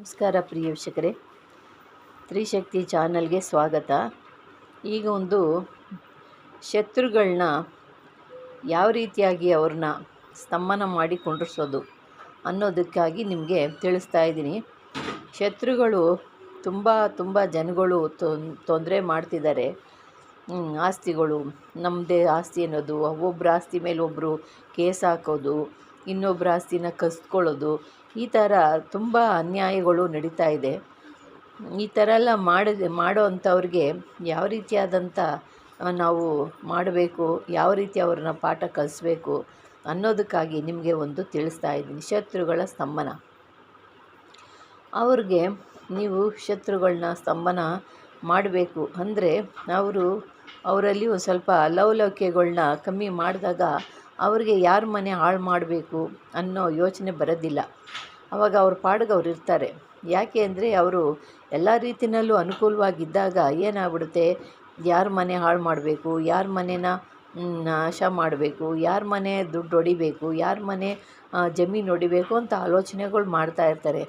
ನಮಸ್ಕಾರ ಪ್ರಿಯ ವೀಕ್ಷಕರೇ. ತ್ರಿಶಕ್ತಿ ಚಾನಲ್ಗೆ ಸ್ವಾಗತ. ಈಗ ಒಂದು ಶತ್ರುಗಳನ್ನ ಯಾವ ರೀತಿಯಾಗಿ ಅವ್ರನ್ನ ಸ್ತಂಭನ ಮಾಡಿ ಕುಂಡ್ರಿಸೋದು ಅನ್ನೋದಕ್ಕಾಗಿ ನಿಮಗೆ ತಿಳಿಸ್ತಾ ಇದ್ದೀನಿ. ಶತ್ರುಗಳು ತುಂಬ ತುಂಬ ಜನಗಳು ತೊಂದರೆ ಮಾಡ್ತಿದ್ದಾರೆ. ಆಸ್ತಿಗಳು ನಮ್ಮದೇ ಆಸ್ತಿ ಅನ್ನೋದು ಒಬ್ಬರ ಆಸ್ತಿ ಮೇಲೆ ಒಬ್ಬರು ಕೇಸ್ ಹಾಕೋದು ಇನ್ನೊಬ್ಬರ ಆಸ್ತಿನ ಕಸ್ಕೊಳ್ಳೋದು ಈ ಥರ ತುಂಬ ಅನ್ಯಾಯಗಳು ನಡೀತಾ ಇದೆ. ಈ ಥರ ಎಲ್ಲ ಮಾಡಿದೆ ಮಾಡೋ ಅಂಥವ್ರಿಗೆ ಯಾವ ರೀತಿಯಾದಂಥ ನಾವು ಮಾಡಬೇಕು, ಯಾವ ರೀತಿ ಅವ್ರನ್ನ ಪಾಠ ಕಲಿಸ್ಬೇಕು ಅನ್ನೋದಕ್ಕಾಗಿ ನಿಮಗೆ ಒಂದು ತಿಳಿಸ್ತಾ ಇದ್ದೀನಿ. ಶತ್ರುಗಳ ಸ್ತಂಭನ. ಅವ್ರಿಗೆ ನೀವು ಶತ್ರುಗಳನ್ನ ಸ್ತಂಭನ ಮಾಡಬೇಕು. ಅಂದರೆ ಅವರು ಅವರಲ್ಲಿ ಒಂದು ಸ್ವಲ್ಪ ಲವಲವಿಕೆಗಳ್ನ ಕಮ್ಮಿ ಮಾಡಿದಾಗ ಅವ್ರಿಗೆ ಯಾರ ಮನೆ ಹಾಳು ಮಾಡಬೇಕು ಅನ್ನೋ ಯೋಚನೆ ಬರೋದಿಲ್ಲ. ಆವಾಗ ಅವ್ರ ಪಾಡಿಗೆ ಅವ್ರು ಇರ್ತಾರೆ. ಯಾಕೆ ಅಂದರೆ ಅವರು ಎಲ್ಲ ರೀತಿಯಲ್ಲೂ ಅನುಕೂಲವಾಗಿದ್ದಾಗ ಏನಾಗ್ಬಿಡುತ್ತೆ? ಯಾರ ಮನೆ ಹಾಳು ಮಾಡಬೇಕು? ಯಾರ ಮನೇನ ನಾಶ ಮಾಡಬೇಕು? ಯಾರ ಮನೆ ದುಡ್ಡು ಹೊಡಿಬೇಕು ಯಾರ ಮನೆ ಜಮೀನು ಹೊಡಿಬೇಕು ಅಂತ ಆಲೋಚನೆಗಳು ಮಾಡ್ತಾ ಇರ್ತಾರೆ.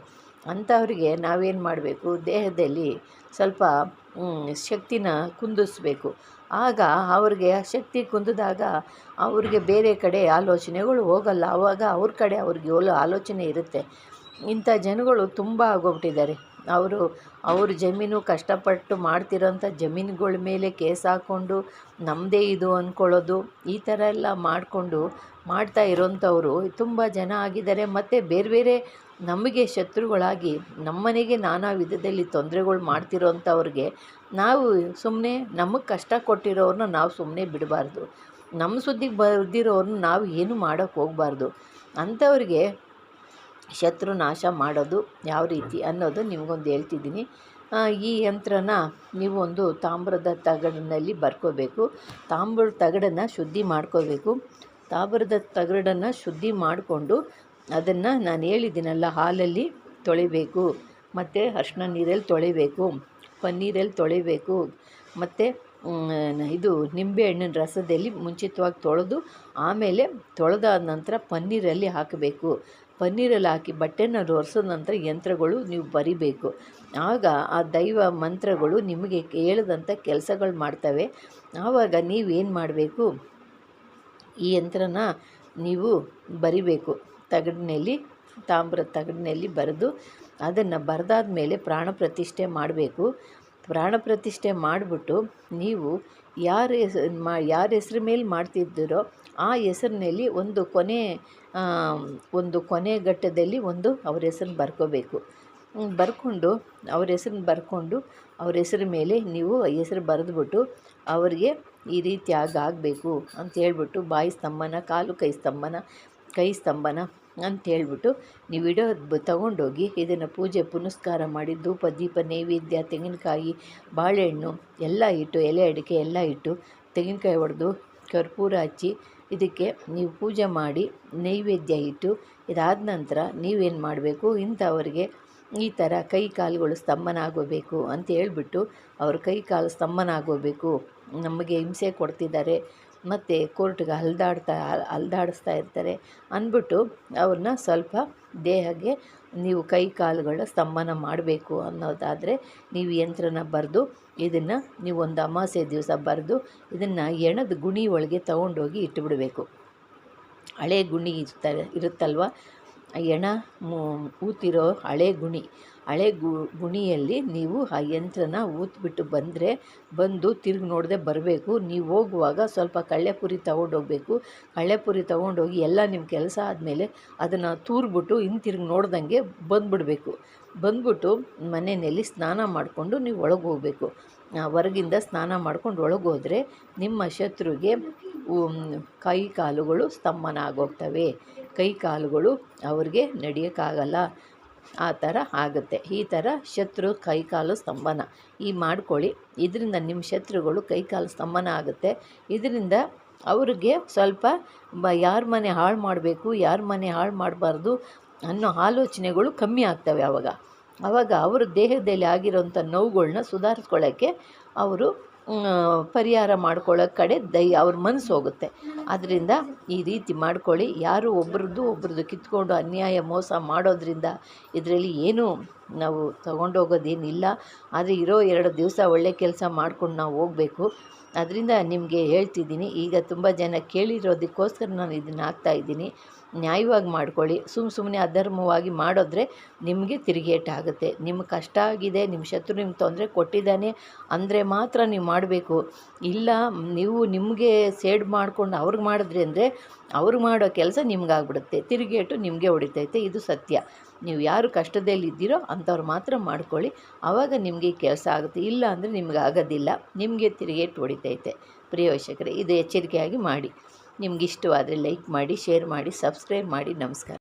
ಅಂಥವ್ರಿಗೆ ನಾವೇನು ಮಾಡಬೇಕು? ದೇಹದಲ್ಲಿ ಸ್ವಲ್ಪ ಶಕ್ತಿನ ಕುಂದಿಸ್ಬೇಕು. ಆಗ ಅವ್ರಿಗೆ ಆ ಶಕ್ತಿ ಕುಂದಿದಾಗ ಅವ್ರಿಗೆ ಬೇರೆ ಕಡೆ ಆಲೋಚನೆಗಳು ಹೋಗಲ್ಲ. ಆವಾಗ ಅವ್ರ ಕಡೆ ಅವ್ರಿಗೆ ಒಳ್ಳೆ ಆಲೋಚನೆ ಇರುತ್ತೆ. ಇಂಥ ಜನಗಳು ತುಂಬ ಆಗೋಗ್ಬಿಟ್ಟಿದ್ದಾರೆ. ಅವರು, ಅವ್ರ ಜಮೀನು ಕಷ್ಟಪಟ್ಟು ಮಾಡ್ತಿರೋಂಥ ಜಮೀನುಗಳ ಮೇಲೆ ಕೇಸ್ ಹಾಕ್ಕೊಂಡು ನಮ್ಮದೇ ಇದು ಅಂದ್ಕೊಳ್ಳೋದು ಈ ಥರ ಎಲ್ಲ ಮಾಡಿಕೊಂಡು ಮಾಡ್ತಾ ಇರೋಂಥವ್ರು ತುಂಬ ಜನ ಆಗಿದ್ದಾರೆ. ಮತ್ತು ಬೇರೆ ಬೇರೆ ನಮಗೆ ಶತ್ರುಗಳಾಗಿ ನಮ್ಮನೆಗೆ ನಾನಾ ವಿಧದಲ್ಲಿ ತೊಂದರೆಗಳು ಮಾಡ್ತಿರೋಂಥವ್ರಿಗೆ ನಾವು ಸುಮ್ಮನೆ ನಮಗೆ ಕಷ್ಟ ಕೊಟ್ಟಿರೋರನ್ನ ನಾವು ಸುಮ್ಮನೆ ಬಿಡಬಾರ್ದು. ನಮ್ಮ ಸುದ್ದಿಗೆ ಬರ್ದಿರೋರನ್ನ ನಾವು ಏನು ಮಾಡೋಕ್ಕೆ ಹೋಗಬಾರ್ದು. ಅಂಥವ್ರಿಗೆ ಶತ್ರು ನಾಶ ಮಾಡೋದು ಯಾವ ರೀತಿ ಅನ್ನೋದು ನಿಮಗೊಂದು ಹೇಳ್ತಿದ್ದೀನಿ. ಈ ಯಂತ್ರನ ನೀವು ಒಂದು ತಾಮ್ರದ ತಗಡಿನಲ್ಲಿ ಬರ್ಕೋಬೇಕು. ತಾಮ್ರದ ತಗಡನ್ನು ಶುದ್ಧಿ ಮಾಡ್ಕೋಬೇಕು. ತಾಮ್ರದ ತಗಡನ್ನು ಶುದ್ಧಿ ಮಾಡಿಕೊಂಡು ಅದನ್ನು ನಾನು ಹೇಳಿದ್ದೀನಲ್ಲ, ಹಾಲಲ್ಲಿ ತೊಳಿಬೇಕು. ಮತ್ತು ಅರ್ಶಿನ ನೀರಲ್ಲಿ ತೊಳಿಬೇಕು, ಪನ್ನೀರಲ್ಲಿ ತೊಳಿಬೇಕು. ಮತ್ತು ಇದು ನಿಂಬೆಹಣ್ಣಿನ ರಸದಲ್ಲಿ ಮುಂಚಿತವಾಗಿ ತೊಳೆದು, ಆಮೇಲೆ ತೊಳೆದಾದ ನಂತರ ಪನ್ನೀರಲ್ಲಿ ಹಾಕಬೇಕು. ಪನ್ನೀರಲ್ಲಿ ಹಾಕಿ ಬಟ್ಟೆನ ಒರೆಸೋ ನಂತರ ಯಂತ್ರಗಳು ನೀವು ಬರಿಬೇಕು. ಆಗ ಆ ದೈವ ಮಂತ್ರಗಳು ನಿಮಗೆ ಹೇಳಿದಂಥ ಕೆಲಸಗಳು ಮಾಡ್ತವೆ. ಆವಾಗ ನೀವೇನು ಮಾಡಬೇಕು? ಈ ಯಂತ್ರನ ನೀವು ಬರಿಬೇಕು. ತಗಡಿನಲ್ಲಿ ತಾಮ್ರದ ತಗಡಿನಲ್ಲಿ ಬರೆದು ಅದನ್ನು ಬರೆದಾದ ಮೇಲೆ ಪ್ರಾಣ ಪ್ರತಿಷ್ಠೆ ಮಾಡಬೇಕು. ಪ್ರಾಣ ಪ್ರತಿಷ್ಠೆ ಮಾಡಿಬಿಟ್ಟು ನೀವು ಯಾರ ಮಾ, ಯಾರ ಹೆಸ್ರ ಮೇಲೆ ಮಾಡ್ತಿದ್ದೀರೋ ಆ ಹೆಸರಿನಲ್ಲಿ ಒಂದು ಕೊನೆ ಒಂದು ಕೊನೆ ಘಟ್ಟದಲ್ಲಿ ಒಂದು ಅವ್ರ ಹೆಸರನ್ನ ಬರ್ಕೋಬೇಕು. ಬರ್ಕೊಂಡು ಅವ್ರ ಹೆಸ್ರನ್ನ ಬರ್ಕೊಂಡು ಅವ್ರ ಹೆಸರು ಮೇಲೆ ನೀವು ಹೆಸರು ಬರೆದ್ಬಿಟ್ಟು ಅವರಿಗೆ ಈ ರೀತಿಯಾಗಿ ಆಗಬೇಕು ಅಂತ ಹೇಳ್ಬಿಟ್ಟು ಬಾಯಿ ಸ್ತಂಭನ, ಕಾಲು ಕೈ ಸ್ತಂಭನ ಕೈ ಸ್ತಂಭನ ಅಂತ ಹೇಳಿಬಿಟ್ಟು ನೀವು ಇಡೋ ತಗೊಂಡೋಗಿ ಇದನ್ನು ಪೂಜೆ ಪುನಸ್ಕಾರ ಮಾಡಿ ಧೂಪ, ದೀಪ, ನೈವೇದ್ಯ, ತೆಂಗಿನಕಾಯಿ, ಬಾಳೆಹಣ್ಣು ಎಲ್ಲ ಇಟ್ಟು, ಎಲೆ ಅಡಿಕೆ ಎಲ್ಲ ಇಟ್ಟು ತೆಂಗಿನಕಾಯಿ ಹೊಡೆದು ಕರ್ಪೂರ ಹಚ್ಚಿ ಇದಕ್ಕೆ ನೀವು ಪೂಜೆ ಮಾಡಿ ನೈವೇದ್ಯ ಇಟ್ಟು ಇದಾದ ನಂತರ ನೀವೇನು ಮಾಡಬೇಕು? ಇಂಥವ್ರಿಗೆ ಈ ಥರ ಕೈ ಕಾಲುಗಳು ಸ್ತಂಭನ ಆಗೋಬೇಕು ಅಂತ ಹೇಳ್ಬಿಟ್ಟು ಅವ್ರ ಕೈ ಕಾಲು ಸ್ತಂಭನ ಆಗೋಬೇಕು ನಮಗೆ ಹಿಂಸೆ ಕೊಡ್ತಿದ್ದಾರೆ. ಮತ್ತು ಕೋರ್ಟ್ಗೆ ಹಲ್ದಾಡ್ತಾ ಅಲ್ದಾಡಿಸ್ತಾ ಇರ್ತಾರೆ ಅಂದ್ಬಿಟ್ಟು ಅವ್ರನ್ನ ಸ್ವಲ್ಪ ದೇಹಕ್ಕೆ ನೀವು ಕೈ ಕಾಲುಗಳ ಸ್ತಂಭನ ಮಾಡಬೇಕು ಅನ್ನೋದಾದರೆ ನೀವು ಯಂತ್ರನ ಬರೆದು ಇದನ್ನು ನೀವು ಒಂದು ಅಮಾವಾಸ್ಯೆ ದಿವಸ ಬರೆದು ಇದನ್ನು ಎಣದ ಗುಣಿ ಒಳಗೆ ತಗೊಂಡೋಗಿ ಇಟ್ಟುಬಿಡಬೇಕು ಹಳೆ ಗುಣಿ ಇರ್ತಾರೆ, ಇರುತ್ತಲ್ವ? ಮು- ಊತಿರೋ ಹಳೆ ಗುಣಿ. ಹಳೆ ಗು, ಗುಣಿಯಲ್ಲಿ ನೀವು ಆ ಯಂತ್ರನ ಊತ್ಬಿಟ್ಟು ಬಂದರೆ, ಬಂದು ತಿರುಗಿ ನೋಡದೆ ಬರಬೇಕು. ನೀವು ಹೋಗುವಾಗ ಸ್ವಲ್ಪ ಕಳ್ಳೆಪುರಿ ತೊಗೊಂಡೋಗ್ಬೇಕು. ಕಳ್ಳೆಪುರಿ ತೊಗೊಂಡೋಗಿ ಎಲ್ಲ ನಿಮ್ಮ ಕೆಲಸ ಆದಮೇಲೆ ಅದನ್ನು ತೂರ್ಬಿಟ್ಟು ಹಿಂತಿರುಗಿ ನೋಡ್ದಂಗೆ ಬಂದುಬಿಡಬೇಕು. ಬಂದ್ಬಿಟ್ಟು ಮನೆಯಲ್ಲಿ ಸ್ನಾನ ಮಾಡಿಕೊಂಡು ನೀವು ಒಳಗೆ ಹೋಗಬೇಕು ಹೊರಗಿಂದ ಸ್ನಾನ ಮಾಡ್ಕೊಂಡು ಹೋದರೆ ನಿಮ್ಮ ಶತ್ರುಗೆ ಕೈ ಕಾಲುಗಳು ಸ್ತಂಭನ ಆಗೋಗ್ತವೆ. ಕೈ ಕಾಲುಗಳು ಅವ್ರಿಗೆ ನಡೆಯೋಕ್ಕಾಗಲ್ಲ. ಆ ಥರ ಆಗುತ್ತೆ. ಈ ಥರ ಶತ್ರು ಕೈಕಾಲು ಸ್ತಂಭನ. ಈ ಮಾಡ್ಕೊಳ್ಳಿ. ಇದರಿಂದ ನಿಮ್ಮ ಶತ್ರುಗಳು ಕೈಕಾಲು ಸ್ತಂಭನ ಆಗುತ್ತೆ. ಇದರಿಂದ ಅವ್ರಿಗೆ ಸ್ವಲ್ಪ ಬ ಯಾರ ಮನೆ ಹಾಳು ಮಾಡಬೇಕು, ಯಾರ ಮನೆ ಹಾಳು ಮಾಡಬಾರ್ದು ಅನ್ನೋ ಆಲೋಚನೆಗಳು ಕಮ್ಮಿ ಆಗ್ತವೆ ಆವಾಗ ಅವಾಗ ಅವರ ದೇಹದಲ್ಲಿ ಆಗಿರೋಂಥ ನೋವುಗಳನ್ನ ಸುಧಾರಿಸ್ಕೊಳ್ಳೋಕ್ಕೆ ಅವರು ಪರಿಹಾರ ಮಾಡ್ಕೊಳ್ಳೋ ಕಡೆ ದೈ, ಅವ್ರ ಮನಸ್ಸು ಹೋಗುತ್ತೆ. ಆದ್ದರಿಂದ ಈ ರೀತಿ ಮಾಡ್ಕೊಳ್ಳಿ. ಯಾರು ಒಬ್ರದ್ದು ಒಬ್ರದ್ದು ಕಿತ್ಕೊಂಡು ಅನ್ಯಾಯ ಮೋಸ ಮಾಡೋದರಿಂದ ಇದರಲ್ಲಿ ಏನೂ ನಾವು ತಗೊಂಡೋಗೋದೇನಿಲ್ಲ ಆದರೆ ಇರೋ ಎರಡು ದಿವಸ ಒಳ್ಳೆ ಕೆಲಸ ಮಾಡ್ಕೊಂಡು ನಾವು ಹೋಗಬೇಕು. ಅದರಿಂದ ನಿಮಗೆ ಹೇಳ್ತಿದ್ದೀನಿ. ಈಗ ತುಂಬ ಜನ ಕೇಳಿರೋದಕ್ಕೋಸ್ಕರ ನಾನು ಇದನ್ನು ಹಾಕ್ತಾಯಿದ್ದೀನಿ ನ್ಯಾಯವಾಗಿ ಮಾಡ್ಕೊಳ್ಳಿ. ಸುಮ್ಮ ಸುಮ್ಮನೆ ಅಧರ್ಮವಾಗಿ ಮಾಡಿದ್ರೆ ನಿಮಗೆ ತಿರುಗೇಟಾಗುತ್ತೆ ನಿಮ್ಗೆ ಕಷ್ಟ ಆಗಿದೆ ನಿಮ್ಮ ಶತ್ರು ನಿಮ್ಗೆ ತೊಂದರೆ ಕೊಟ್ಟಿದ್ದಾನೆ ಅಂದರೆ ಮಾತ್ರ ನೀವು ಮಾಡಬೇಕು. ಇಲ್ಲ, ನೀವು ನಿಮಗೆ ಸೇಡ್ ಮಾಡ್ಕೊಂಡು ಅವ್ರಿಗೆ ಮಾಡಿದ್ರಿ ಅಂದರೆ ಅವ್ರು ಮಾಡೋ ಕೆಲಸ ನಿಮ್ಗಾಗ್ಬಿಡುತ್ತೆ. ತಿರುಗೇಟು ನಿಮಗೆ ಹೊಡಿತೈತೆ. ಇದು ಸತ್ಯ. ನೀವು ಯಾರು ಕಷ್ಟದಲ್ಲಿ ಇದ್ದೀರೋ ಅಂಥವ್ರು ಮಾತ್ರ ಮಾಡ್ಕೊಳ್ಳಿ. ಆವಾಗ ನಿಮಗೆ ಕೆಲಸ ಆಗುತ್ತೆ. ಇಲ್ಲ ಅಂದರೆ ನಿಮ್ಗೆ ಆಗೋದಿಲ್ಲ. ನಿಮಗೆ ತಿರುಗೇಟು ಹೊಡಿತೈತೆ. ಪ್ರಿಯ ವೀಕ್ಷಕರೇ, ಇದು ಎಚ್ಚರಿಕೆಯಾಗಿ ಮಾಡಿ. ನಿಮ್ಗೆ ಇಷ್ಟವಾದರೆ ಲೈಕ್ ಮಾಡಿ, ಶೇರ್ ಮಾಡಿ, ಸಬ್ಸ್ಕ್ರೈಬ್ ಮಾಡಿ. ನಮಸ್ಕಾರ.